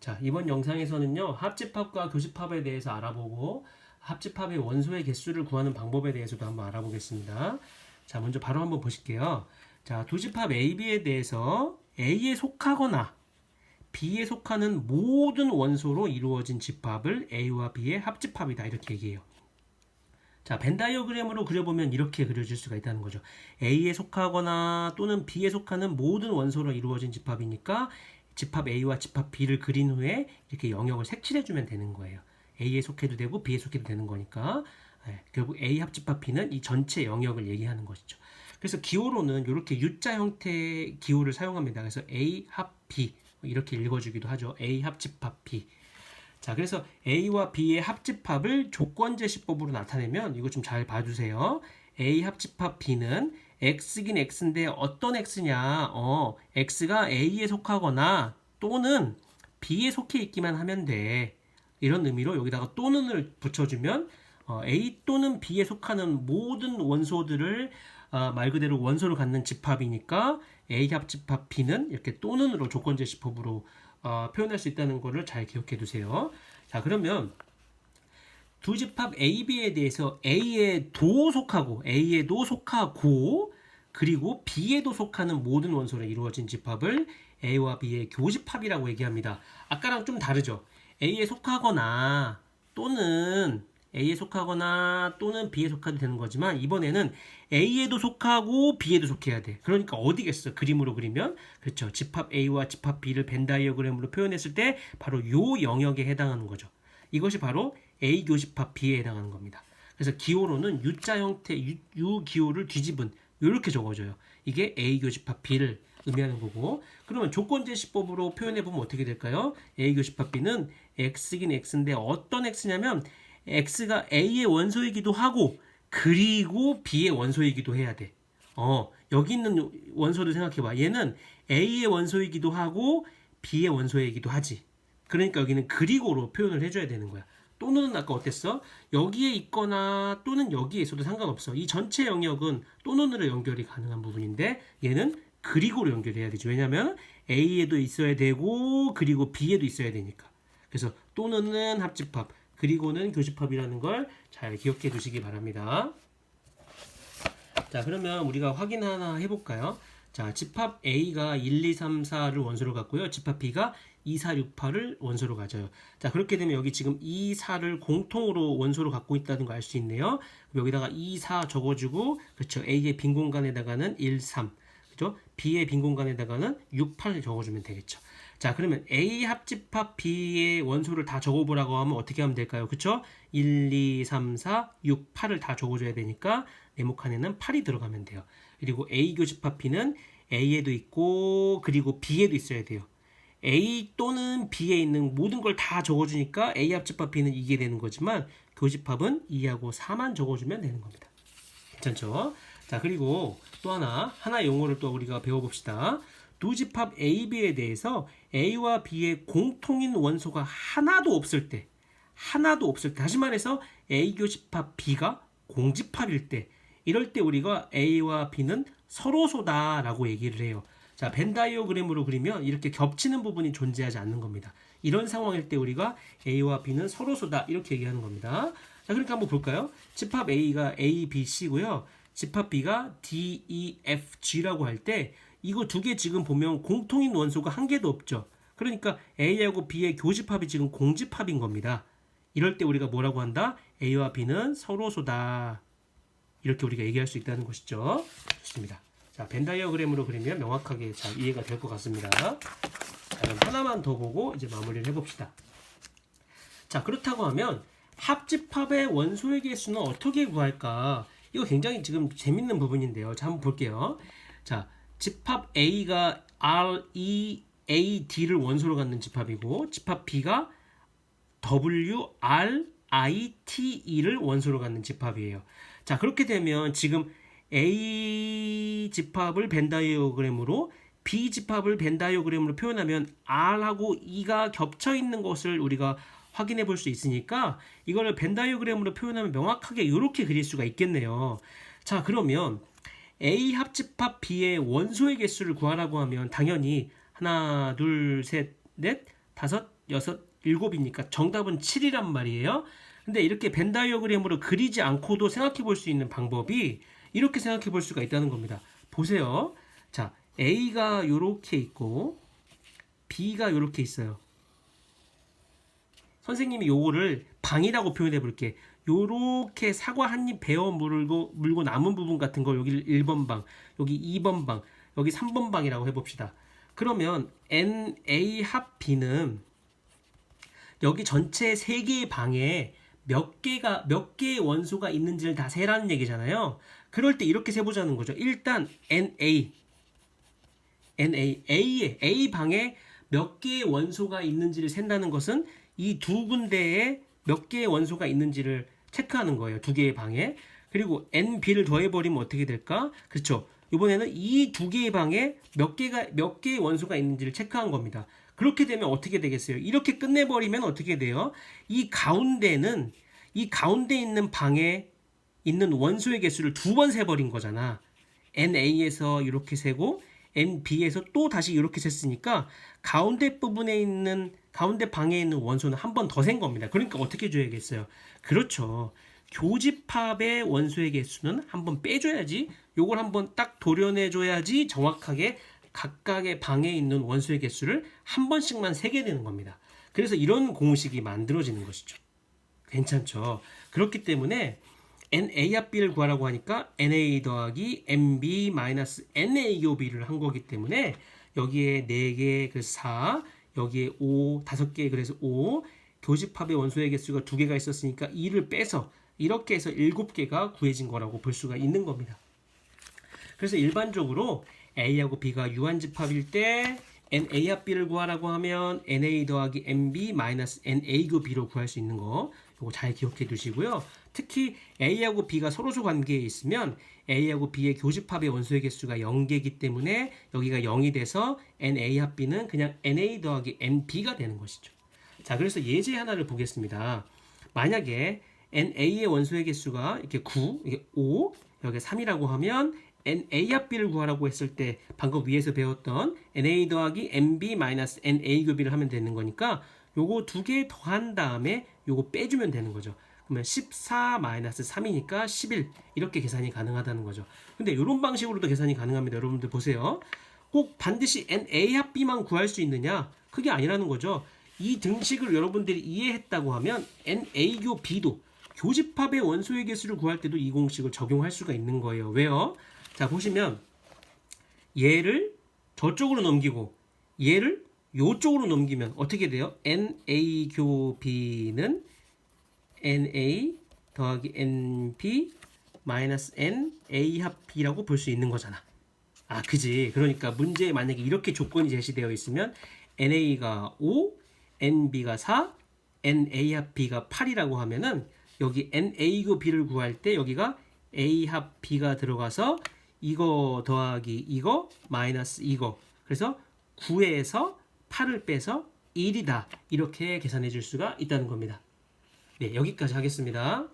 자, 이번 영상에서는요, 합집합과 교집합에 대해서 알아보고, 합집합의 원소의 개수를 구하는 방법에 대해서도 한번 알아보겠습니다. 자, 먼저 바로 한번 보실게요. 자, 도집합 AB에 대해서 A에 속하거나 B에 속하는 모든 원소로 이루어진 집합을 A와 B의 합집합이다. 이렇게 얘기해요. 자, 벤 다이어그램으로 그려보면 이렇게 그려질 수가 있다는 거죠. A에 속하거나 또는 B에 속하는 모든 원소로 이루어진 집합이니까 집합 A와 집합 B를 그린 후에 이렇게 영역을 색칠해주면 되는 거예요. A에 속해도 되고 B에 속해도 되는 거니까 예, 결국 A 합집합 B는 이 전체 영역을 얘기하는 것이죠. 그래서 기호로는 이렇게 U자 형태의 기호를 사용합니다. 그래서 A 합 B 이렇게 읽어주기도 하죠. A 합집합 B. 자, 그래서 A와 B의 합집합을 조건 제시법으로 나타내면 이거 좀 잘 봐주세요. A 합집합 B는 X긴 X인데 어떤 X냐? 어, X가 A에 속하거나 또는 B에 속해 있기만 하면 돼. 이런 의미로 여기다가 또는을 붙여주면 어, A 또는 B에 속하는 모든 원소들을 어, 말 그대로 원소를 갖는 집합이니까 A 합 집합 B는 이렇게 또는으로 조건제시법으로 어, 표현할 수 있다는 것을 잘 기억해 두세요. 자, 그러면 두 집합 A, B에 대해서 A에도 속하고 A에도 속하고 그리고 B에도 속하는 모든 원소로 이루어진 집합을 A와 B의 교집합이라고 얘기합니다. 아까랑 좀 다르죠. A에 속하거나 또는 A에 속하거나 또는 B에 속해도 되는 거지만 이번에는 A에도 속하고 B에도 속해야 돼. 그러니까 어디겠어? 그림으로 그리면 그렇죠. 집합 A와 집합 B를 벤 다이어그램으로 표현했을 때 바로 요 영역에 해당하는 거죠. 이것이 바로 A 교집합 B에 해당하는 겁니다. 그래서 기호로는 U자 형태 U, U 기호를 뒤집은 이렇게 적어져요. 이게 A 교집합 B를 의미하는 거고 그러면 조건제시법으로 표현해 보면 어떻게 될까요? A 교집합 B는 X긴 X인데 어떤 X냐면 X가 A의 원소이기도 하고 그리고 B의 원소이기도 해야 돼. 어, 여기 있는 원소를 생각해 봐. 얘는 A의 원소이기도 하고 B의 원소이기도 하지. 그러니까 여기는 그리고로 표현을 해 줘야 되는 거야. 또는 아까 어땠어? 여기에 있거나 또는 여기에 있어도 상관없어. 이 전체 영역은 또는으로 연결이 가능한 부분인데 얘는 그리고로 연결해야 되죠. 왜냐하면 A에도 있어야 되고 그리고 B에도 있어야 되니까. 그래서 또는은 합집합, 그리고는 교집합이라는 걸 잘 기억해 두시기 바랍니다. 자, 그러면 우리가 확인 하나 해볼까요? 자, 집합 A가 1, 2, 3, 4를 원소로 갖고요. 집합 B가 2, 4, 6, 8을 원소로 가져요. 자, 그렇게 되면 여기 지금 2, 4를 공통으로 원소로 갖고 있다는 걸 알 수 있네요. 여기다가 2, 4 적어주고, 그렇죠. A의 빈 공간에다가는 1, 3, 그죠? B의 빈 공간에다가는 6, 8 적어주면 되겠죠. 자, 그러면 A 합집합 B의 원소를 다 적어보라고 하면 어떻게 하면 될까요? 그쵸? 1, 2, 3, 4, 6, 8을 다 적어줘야 되니까 네모칸에는 8이 들어가면 돼요. 그리고 A 교집합 B는 A에도 있고 그리고 B에도 있어야 돼요. A 또는 B에 있는 모든 걸 다 적어주니까 A 합집합 B는 이게 되는 거지만 교집합은 2하고 4만 적어주면 되는 겁니다. 괜찮죠? 자, 그리고 또 하나, 하나 용어를 또 우리가 배워봅시다. 두 집합 A, B에 대해서 A와 B의 공통인 원소가 하나도 없을 때, 하나도 없을 때, 다시 말해서 A 교 집합 B가 공집합일 때, 이럴 때 우리가 A와 B는 서로소다라고 얘기를 해요. 자, 벤 다이어그램으로 그리면 이렇게 겹치는 부분이 존재하지 않는 겁니다. 이런 상황일 때 우리가 A와 B는 서로소다 이렇게 얘기하는 겁니다. 자, 그러니까 한번 볼까요? 집합 A가 A, B, C고요. 집합 B가 D, E, F, G라고 할 때 이거 두 개 지금 보면 공통인 원소가 한 개도 없죠. 그러니까 A하고 B의 교집합이 지금 공집합인 겁니다. 이럴 때 우리가 뭐라고 한다? A와 B는 서로소다. 이렇게 우리가 얘기할 수 있다는 것이죠. 좋습니다. 자, 벤 다이어그램으로 그리면 명확하게 잘 이해가 될 것 같습니다. 자, 그럼 하나만 더 보고 이제 마무리를 해봅시다. 자, 그렇다고 하면 합집합의 원소의 개수는 어떻게 구할까? 이거 굉장히 지금 재밌는 부분인데요. 자, 한번 볼게요. 자, 집합 A가 R, E, A, D를 원소로 갖는 집합이고, 집합 B가 W, R, I, T, E를 원소로 갖는 집합이에요. 자, 그렇게 되면 지금 A 집합을 벤 다이어그램으로 B 집합을 벤 다이어그램으로 표현하면 R하고 E가 겹쳐 있는 것을 우리가 확인해 볼 수 있으니까 이거를 벤 다이어그램으로 표현하면 명확하게 이렇게 그릴 수가 있겠네요. 자, 그러면 A 합집합 B의 원소의 개수를 구하라고 하면 당연히 하나, 둘, 셋, 넷, 다섯, 여섯, 일곱이니까 정답은 7이란 말이에요. 근데 이렇게 벤 다이어그램으로 그리지 않고도 생각해 볼 수 있는 방법이 이렇게 생각해 볼 수가 있다는 겁니다. 보세요. 자, A가 요렇게 있고 B가 요렇게 있어요. 선생님이 요거를 방이라고 표현해 볼게. 요렇게 사과 한 입 베어 물고 물고 남은 부분 같은 걸 여기 1번 방, 여기 2번 방, 여기 3번 방이라고 해 봅시다. 그러면 NA 합 B는 여기 전체 세 개의 방에 몇 개가 몇 개의 원소가 있는지를 다 세라는 얘기잖아요. 그럴 때 이렇게 세 보자는 거죠. 일단 NA NA A에 A 방에 몇 개의 원소가 있는지를 센다는 것은 이 두 군데에 몇 개의 원소가 있는지를 체크하는 거예요. 두 개의 방에. 그리고 NB를 더해버리면 어떻게 될까? 그렇죠. 이번에는 이 두 개의 방에 몇 개가 몇 개의 원소가 있는지를 체크한 겁니다. 그렇게 되면 어떻게 되겠어요? 이렇게 끝내버리면 어떻게 돼요? 이 가운데는 이 가운데 있는 방에 있는 원소의 개수를 두 번 세버린 거잖아. NA에서 이렇게 세고 NB에서 또 다시 이렇게 셌으니까 가운데 부분에 있는 가운데 방에 있는 원소는 한 번 더 센 겁니다. 그러니까 어떻게 줘야겠어요? 그렇죠. 교집합의 원소의 개수는 한 번 빼줘야지 요걸 한 번 딱 도려내 줘야지 정확하게 각각의 방에 있는 원소의 개수를 한 번씩만 세게 되는 겁니다. 그래서 이런 공식이 만들어지는 것이죠. 괜찮죠. 그렇기 때문에 NA 합 B를 구하라고 하니까 NA 더하기 NB 마이너스 NA 교비를 한 거기 때문에 여기에 4개 그래서 4 여기에 5 5개 그래서 5 교집합의 원소의 개수가 2개가 있었으니까 2를 빼서 이렇게 해서 7개가 구해진 거라고 볼 수가 있는 겁니다. 그래서 일반적으로 A하고 B가 유한집합일 때 NA 합 B를 구하라고 하면 NA 더하기 NB 마이너스 NA 교 B로 구할 수 있는 거 이거 잘 기억해 두시고요. 특히 A하고 B가 서로소 관계에 있으면 A하고 B의 교집합의 원소의 개수가 0개이기 때문에 여기가 0이 돼서 NA 합 B는 그냥 NA 더하기 NB가 되는 것이죠. 자, 그래서 예제 하나를 보겠습니다. 만약에 NA의 원소의 개수가 이렇게 9, 이게 5, 여기 3이라고 하면 NA 합 B를 구하라고 했을 때 방금 위에서 배웠던 NA 더하기 NB 마이너스 NA 교비를 하면 되는 거니까 요거 두 개 더한 다음에 요거 빼주면 되는 거죠. 그러면 14 마이너스 3이니까 11 이렇게 계산이 가능하다는 거죠. 근데 이런 방식으로도 계산이 가능합니다. 여러분들 보세요. 꼭 반드시 NA 합 B만 구할 수 있느냐? 그게 아니라는 거죠. 이 등식을 여러분들이 이해했다고 하면 NA 교 B도 교집합의 원소의 개수를 구할 때도 이 공식을 적용할 수가 있는 거예요. 왜요? 자 보시면 얘를 저쪽으로 넘기고 얘를 요쪽으로 넘기면 어떻게 돼요? NA 교 B는 NA 더하기 NB 마이너스 NA 합 B라고 볼 수 있는 거잖아. 아, 그지. 그러니까 문제에 만약에 이렇게 조건이 제시되어 있으면 NA가 5, NB가 4, NA 합 B가 8이라고 하면은 여기 NA 교 B를 구할 때 여기가 A 합 B가 들어가서 이거 더하기 이거 마이너스 이거 그래서 9에서 8을 빼서 1이다 이렇게 계산해 줄 수가 있다는 겁니다. 네 여기까지 하겠습니다.